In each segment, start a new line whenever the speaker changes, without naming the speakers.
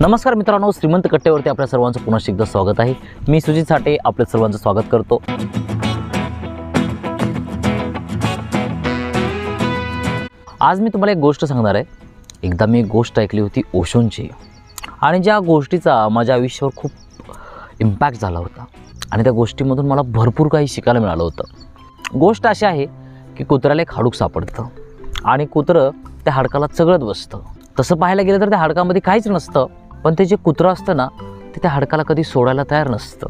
नमस्कार मित्रांनो श्रीमंत कट्ट्यावरती आपल्या सर्वांचं पुन्हा एकदा स्वागत आहे. मी सुजित साठे आपल्या सर्वांचं स्वागत करतो. आज मी तुम्हाला एक गोष्ट सांगणार आहे. एकदा मी एक गोष्ट ऐकली होती ओशोंची आणि ज्या गोष्टीचा माझ्या आयुष्यावर खूप इम्पॅक्ट झाला होता. आणि त्या गोष्टीमधून मला भरपूर काही शिकायला मिळालं होतं. गोष्ट अशी आहे की कुत्र्याला एक हाडूक सापडतं. आणि कुत्रं त्या हाडकाला चगळत बसतं. तसं पाहायला गेलं तर त्या हाडकामध्ये काहीच नसतं. पण ते जे कुत्रं असतं ना ते त्या हाडकाला कधी सोडायला तयार नसतं.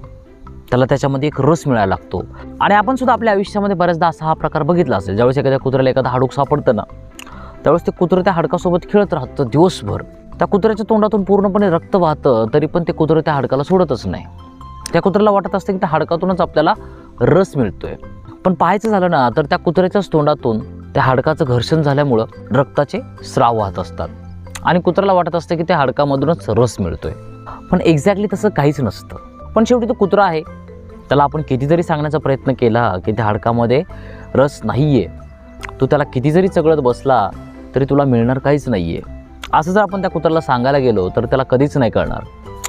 त्याला त्याच्यामध्ये एक रस मिळायला लागतो. आणि आपण सुद्धा आपल्या आयुष्यामध्ये बऱ्याचदा असा हा प्रकार बघितला असेल. ज्यावेळेस एखाद्या कुत्र्याला एखादा हाडूक सापडतं ना त्यावेळेस ते कुत्रं त्या हाडकासोबत खेळत राहतं दिवसभर. त्या कुत्र्याच्या तोंडातून पूर्णपणे रक्त वाहतं तरी पण ते कुत्रं त्या हाडकाला सोडतच नाही. त्या कुत्र्याला वाटत असतं की त्या हाडकातूनच आपल्याला रस मिळतोय. पण पाहायचं झालं ना तर त्या कुत्र्याच्याच तोंडातून त्या हाडकाचं घर्षण झाल्यामुळं रक्ताचे स्राव वाहत असतात. आणि कुत्र्याला वाटत असतं की त्या हाडकामधूनच रस मिळतोय. पण एक्झॅक्टली तसं काहीच नसतं. पण शेवटी तो कुत्रा आहे. त्याला आपण किती जरी सांगण्याचा प्रयत्न केला की त्या हाडकामध्ये रस नाही आहे तू त्याला किती जरी चगळत बसला तरी तुला मिळणार काहीच नाही आहे असं जर आपण त्या कुत्र्याला सांगायला गेलो तर त्याला कधीच नाही कळणार.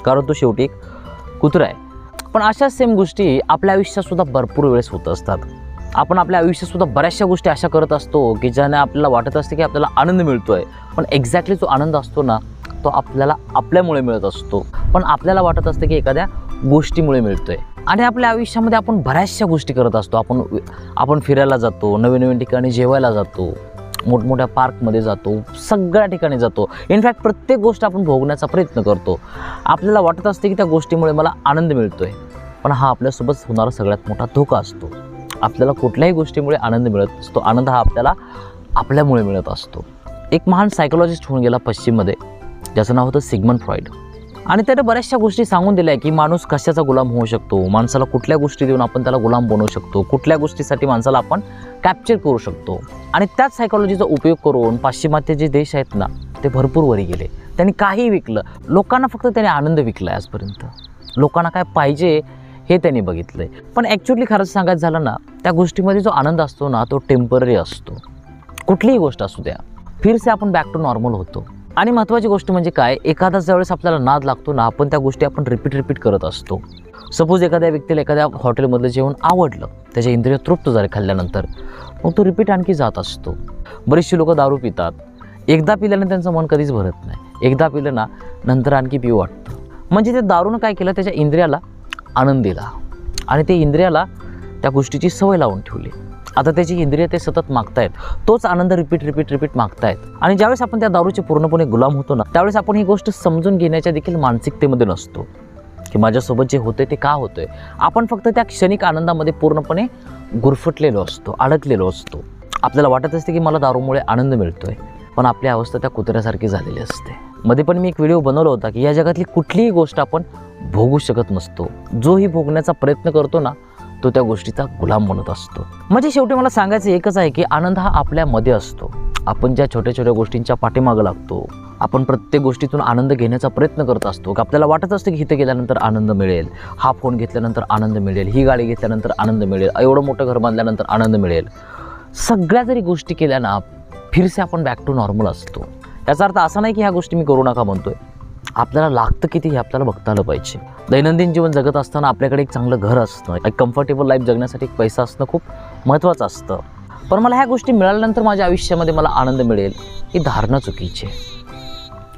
कारण तो शेवटी कुत्रा आहे. पण अशाच सेम गोष्टी आपल्या आयुष्यात सुद्धा भरपूर वेळेस होत असतात. आपण आपल्या आयुष्यातसुद्धा बऱ्याचशा गोष्टी अशा करत असतो की ज्याने आपल्याला वाटत असते की आपल्याला आनंद मिळतो आहे पण एक्झॅक्टली जो आनंद असतो ना तो आपल्याला आपल्यामुळे मिळत असतो. पण आपल्याला वाटत असतं की एखाद्या गोष्टीमुळे मिळतोय. आणि आपल्या आयुष्यामध्ये आपण बऱ्याचशा गोष्टी करत असतो. आपण आपण फिरायला जातो नवीन नवीन ठिकाणी जेवायला जातो मोठमोठ्या पार्कमध्ये जातो सगळ्या ठिकाणी जातो. इनफॅक्ट प्रत्येक गोष्ट आपण भोगण्याचा प्रयत्न करतो. आपल्याला वाटत असते की त्या गोष्टीमुळे मला आनंद मिळतोय. पण हा आपल्यासोबत होणारा सगळ्यात मोठा धोका असतो. आपल्याला कुठल्याही गोष्टीमुळे आनंद मिळत असतो आनंद हा आपल्याला आपल्यामुळे मिळत असतो. एक महान सायकोलॉजिस्ट होऊन गेला पश्चिममध्ये. ज्याचं नाव होतं सिग्मन फ्रॉईड आणि त्याने बऱ्याचशा गोष्टी सांगून दिल्या की माणूस कशाचा गुलाम होऊ शकतो? माणसाला कुठल्या गोष्टी देऊन आपण त्याला गुलाम बनवू शकतो? कुठल्या गोष्टीसाठी माणसाला आपण कॅप्चर करू शकतो? आणि त्याच सायकोलॉजीचा उपयोग करून पाश्चिमात्य जे देश आहेत ना ते भरपूर वरी गेले. त्यांनी काही विकलं. लोकांना फक्त त्याने आनंद विकला आजपर्यंत. लोकांना काय पाहिजे हे त्यांनी बघितलं आहे पण ॲक्च्युअली खरंच सांगायचं झालं ना त्या गोष्टीमध्ये जो आनंद असतो ना तो टेंपररी असतो. कुठलीही गोष्ट असू द्या. फिरसे आपण बॅक टू नॉर्मल होतो. आणि महत्त्वाची गोष्ट म्हणजे काय? एखादा ज्यावेळेस आपल्याला नाद लागतो ना आपण त्या गोष्टी आपण रिपीट रिपीट करत असतो. सपोज एखाद्या व्यक्तीला एखाद्या हॉटेलमधलं जेवण आवडलं त्याचे इंद्रिय तृप्त झाले खाल्ल्यानंतर मग तो रिपीट आणखी जात असतो. बरीचशी लोकं दारू पितात. एकदा पिल्याने त्यांचं मन कधीच भरत नाही. एकदा पिलं ना नंतर आणखी पिऊ वाटतं. म्हणजे ते दारूनं काय केलं? त्याच्या इंद्रियाला आनंद दिला आणि ते इंद्रियाला त्या गोष्टीची सवय लावून ठेवली. आता त्याची इंद्रिय ते सतत मागतायत तोच आनंद रिपीट रिपीट रिपीट मागतायत. आणि ज्यावेळेस आपण त्या दारूचे पूर्णपणे गुलाम होतो ना त्यावेळेस आपण ही गोष्ट समजून घेण्याच्या देखील मानसिकतेमध्ये नसतो. की माझ्यासोबत जे होते ते का होतंय? आपण फक्त त्या क्षणिक आनंदामध्ये पूर्णपणे गुरफटलेलो असतो अडकलेलो असतो. आपल्याला वाटत असते की मला दारूमुळे आनंद मिळतोय पण आपली अवस्था त्या कुत्र्यासारखी झालेली असते. मध्ये पण मी एक व्हिडिओ बनवला होता की या जगातली कुठलीही गोष्ट आपण भोगू शकत नसतो. जो ही भोगण्याचा प्रयत्न करतो ना तो त्या गोष्टीचा गुलाम बनत असतो. म्हणजे शेवटी मला सांगायचं एकच आहे की आनंद हा आपल्यामध्ये असतो. आपण ज्या छोट्या छोट्या गोष्टींच्या पाठीमागं लागतो आपण प्रत्येक गोष्टीतून आनंद घेण्याचा प्रयत्न करत असतो. की आपल्याला वाटत असतं की इथं गेल्यानंतर आनंद मिळेल हा फोन घेतल्यानंतर आनंद मिळेल ही गाडी घेतल्यानंतर आनंद मिळेल एवढं मोठं घर बांधल्यानंतर आनंद मिळेल. सगळ्या जरी गोष्टी केल्या ना फिरसे आपण बॅक टू नॉर्मल असतो. याचा अर्थ असा नाही की ह्या गोष्टी मी करू नका म्हणतोय. आपल्याला लागतं किती हे आपल्याला बघता आलं पाहिजे. दैनंदिन जीवन जगत असताना आपल्याकडे एक चांगलं घर असणं एक कम्फर्टेबल लाईफ जगण्यासाठी एक पैसा असणं खूप महत्त्वाचं असतं. पण मला ह्या गोष्टी मिळाल्यानंतर माझ्या आयुष्यामध्ये मला आनंद मिळेल ही धारणा चुकीची आहे.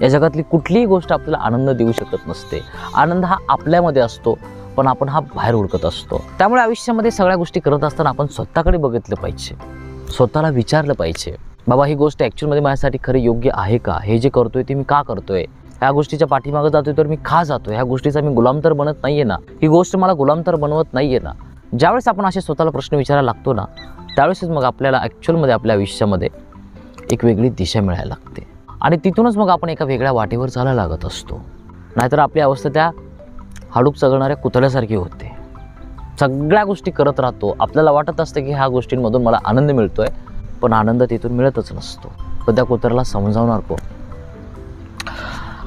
या जगातली कुठलीही गोष्ट आपल्याला आनंद देऊ शकत नसते. आनंद हा आपल्यामध्ये असतो पण आपण हा बाहेर उडकत असतो. त्यामुळे आयुष्यामध्ये सगळ्या गोष्टी करत असताना आपण स्वतःकडे बघितलं पाहिजे स्वतःला विचारलं पाहिजे. बाबा ही गोष्ट ॲक्च्युअलमध्ये माझ्यासाठी खरं योग्य आहे का? हे जे करतोय ते मी का करतोय? ह्या गोष्टीच्या पाठीमागं जातोय तर मी खा जातो ह्या गोष्टीचा मी गुलाम तर बनत नाही आहे ना. ही गोष्ट मला गुलाम तर बनवत नाहीये ना. ज्यावेळेस आपण असे स्वतःला प्रश्न विचारायला लागतो ना त्यावेळेसच मग आपल्याला ॲक्च्युअलमध्ये आपल्या आयुष्यामध्ये एक वेगळी दिशा मिळायला लागते. आणि तिथूनच मग आपण एका वेगळ्या वाटेवर चालायला लागत असतो. नाहीतर आपली अवस्था त्या हाडूप चगळणाऱ्या कुतळ्यासारखी होते. सगळ्या गोष्टी करत राहतो. आपल्याला वाटत असतं की ह्या गोष्टींमधून मला आनंद मिळतो आहे पण आनंद तिथून मिळतच नसतो. पण त्या कुत्र्याला समजावणार कोण?